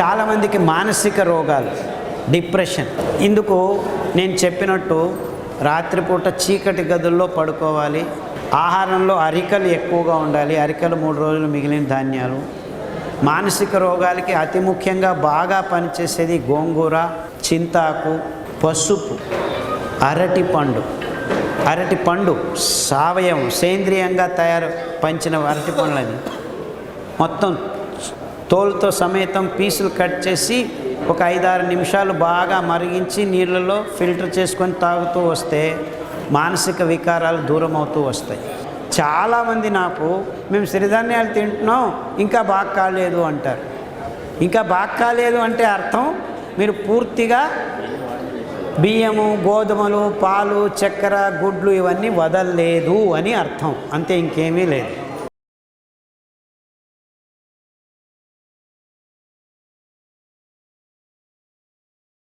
చాలామందికి మానసిక రోగాలు డిప్రెషన్. ఇందుకు నేను చెప్పినట్టు రాత్రిపూట చీకటి గదుల్లో పడుకోవాలి ఆహారంలో అరికలు ఎక్కువగా ఉండాలి అరికలు మూడు రోజులు మిగిలిన ధాన్యాలు. మానసిక రోగాలకి అతి ముఖ్యంగా బాగా పనిచేసేది గోంగూర చింతాకు పసుపు అరటి పండు. అరటి పండు సావయవం సేంద్రియంగా తయారు పంచిన అరటి పండ్లని మొత్తం తోలుతో సమేతం పీసులు కట్ చేసి ఒక ఐదారు నిమిషాలు బాగా మరిగించి నీళ్ళలో ఫిల్టర్ చేసుకొని తాగుతూ వస్తే మానసిక వికారాలు దూరం అవుతూ వస్తాయి. చాలామంది నాకు మేము సిరిధాన్యాలు తింటున్నాం ఇంకా బాగా కాలేదు అంటారు. ఇంకా బాగా కాలేదు అంటే అర్థం? మీరు పూర్తిగా బియ్యము గోధుమలు పాలు చక్కెర గుడ్లు ఇవన్నీ వదలలేదు అని అర్థం. అంతే ఇంకేమీ లేదు.